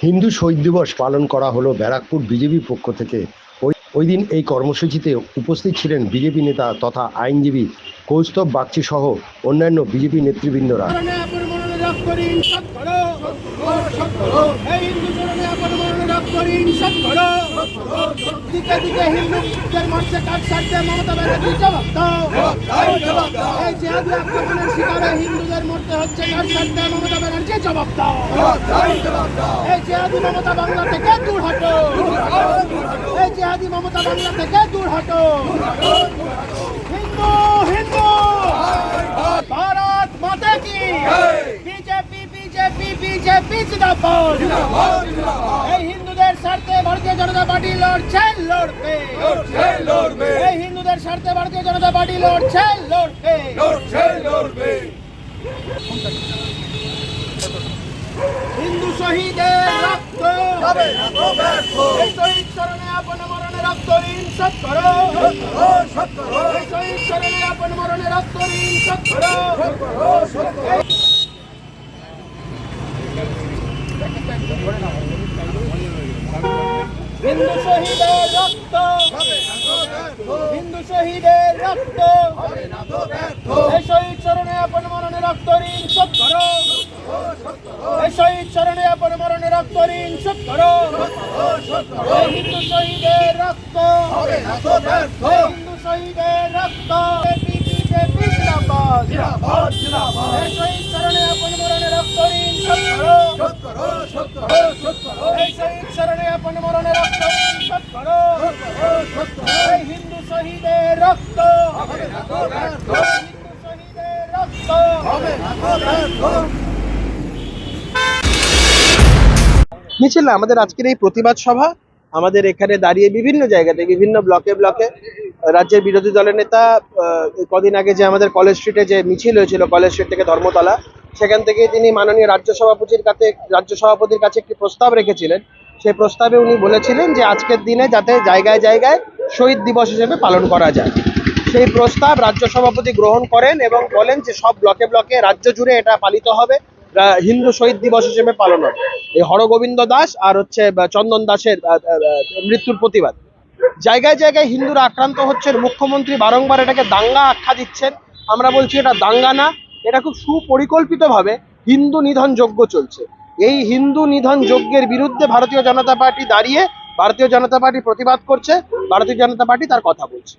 হিন্দু শহীদ দিবস পালন করা হলো ব্যারাকপুর বিজেপি পক্ষ থেকে। ওই দিন এই কর্মসূচিতে উপস্থিত ছিলেন বিজেপি নেতা তথা আইনজীবী কৌস্তব বাগচি সহ অন্যান্য বিজেপি নেতৃবৃন্দরা। রাগ করি সৎ করো এই হিন্দু চরণে আপন মরণে রাগ করি সৎ করো দিকে দিকে হিন্দুদের মরছে কাজ সারতে মমতা ব্যানার্জি জবাব দাও এই জেহাদি আক্রমণের শিকারে হিন্দুদের মরতে হচ্ছে কাজ সারতে মমতা ব্যানার্জি জবাব দাও এই জেহাদি মমতা বাংলা থেকে দূর হটো এই জেহাদি মমতা বাংলা থেকে দূর হটো হিন্দু হিন্দু भारत माता की বিজেপি বিজেপি বিজেপি জিন্দাবাদ। এই হিন্দুদের স্বার্থে ভারতীয় জনতা পার্টি লড়ছে লড়বে। এই হিন্দুদের স্বার্থে ভারতীয় জনতা পার্টি লড়ছে লড়বে। লড়বে। হিন্দু শহীদের রক্ত। এই শহীদ চরণে আপন মরণে রক্ত ঋণ শোধ করো। এই শহীদ চরণে আপন মরণে রক্ত ঋণ শোধ করো। হিন্দু শহীদের রক্ত হিন্দু শহীদের রক্ত। এই শহীদ চরণে আপন মরণে রক্ত ঋণ শোধ করো। এই শহীদ চরণে আপন মরণে রক্ত ঋণ শোধ করো। হিন্দু শহীদের রক্ত। হিন্দু শহীদের রক্ত। রক্ত হিন্দু শহীদের রক্ত মিছিল না, আমাদের আজকের এই প্রতিবাদ সভা, আমাদের এখানে দাঁড়িয়ে বিভিন্ন জায়গাতে, বিভিন্ন ব্লকে ব্লকে রাজ্যের বিরোধী দলের নেতা কদিন আগে যে আমাদের কলেজ স্ট্রিটে যে মিছিল হয়েছিল, কলেজ স্ট্রিট থেকে ধর্মতলা, সেখান থেকে তিনি মাননীয় রাজ্য সভাপতির কাছে, রাজ্য সভাপতির কাছে একটি প্রস্তাব রেখেছিলেন, সেই প্রস্তাবে উনি বলেছিলেন যে আজকের দিনে যাতে জায়গায় জায়গায় শহীদ দিবস হিসেবে পালন করা যায়। সেই প্রস্তাব রাজ্য সভাপতি গ্রহণ করেন এবং বলেন যে সব ব্লকে ব্লকে রাজ্য জুড়ে এটা পালিত হবে। হিন্দু শহীদ দিবস হিসেবে পালন হবে। এই হরগোবিন্দ দাস আর হচ্ছে চন্দন দাসের মৃত্যুর প্রতিবাদ। জায়গায় জায়গায় হিন্দুরা আক্রান্ত হচ্ছেন মুখ্যমন্ত্রী বারংবার এটাকে দাঙ্গা আখ্যা দিচ্ছেন। আমরা বলছি এটা দাঙ্গা না, এটা খুব সুপরিকল্পিতভাবে হিন্দু নিধন যজ্ঞ চলছে। এই হিন্দু নিধন যজ্ঞের বিরুদ্ধে ভারতীয় জনতা পার্টি দাঁড়িয়ে ভারতীয় জনতা পার্টি প্রতিবাদ করছে, ভারতীয় জনতা পার্টি তার কথা বলছে।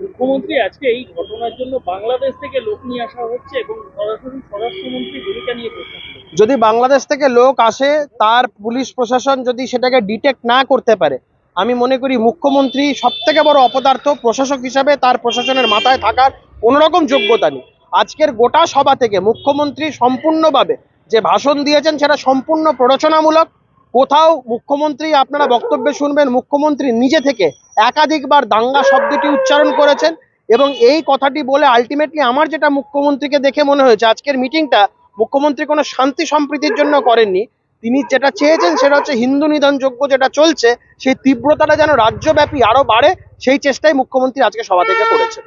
মুখ্যমন্ত্রী আজকে এই ঘটনার জন্য বাংলাদেশ থেকে লোক নিয়ে আসা হচ্ছে এবং সরাসরি স্বরাষ্ট্রমন্ত্রী ভূমিকা নিয়ে যদি বাংলাদেশ থেকে লোক আসে, তার পুলিশ প্রশাসন যদি সেটাকে ডিটেক্ট না করতে পারে, আমি মনে করি মুখ্যমন্ত্রী সব থেকে বড় অপদার্থ প্রশাসক হিসাবে তার প্রশাসনের মাথায় থাকার কোনোরকম যোগ্যতা নেই। আজকের গোটা সভা থেকে মুখ্যমন্ত্রী সম্পূর্ণভাবে যে ভাষণ দিয়েছেন, সেটা সম্পূর্ণ প্ররোচনামূলক কোথাও মুখ্যমন্ত্রী, আপনারা বক্তব্যে শুনবেন, মুখ্যমন্ত্রী নিজে থেকে একাধিকবার দাঙ্গা শব্দটি উচ্চারণ করেছেন এবং এই কথাটি বলে আলটিমেটলি আমার যেটা মুখ্যমন্ত্রীকে দেখে মনে হয়েছে, আজকের মিটিংটা মুখ্যমন্ত্রী কোনো শান্তি সম্প্রীতির জন্য করেননি। তিনি যেটা চেয়েছেন সেটা হচ্ছে হিন্দু নিধনযোগ্য যেটা চলছে, সেই তীব্রতাটা যেন রাজ্যব্যাপী আরও বাড়ে, সেই চেষ্টাই মুখ্যমন্ত্রী আজকে সভা থেকে করেছেন।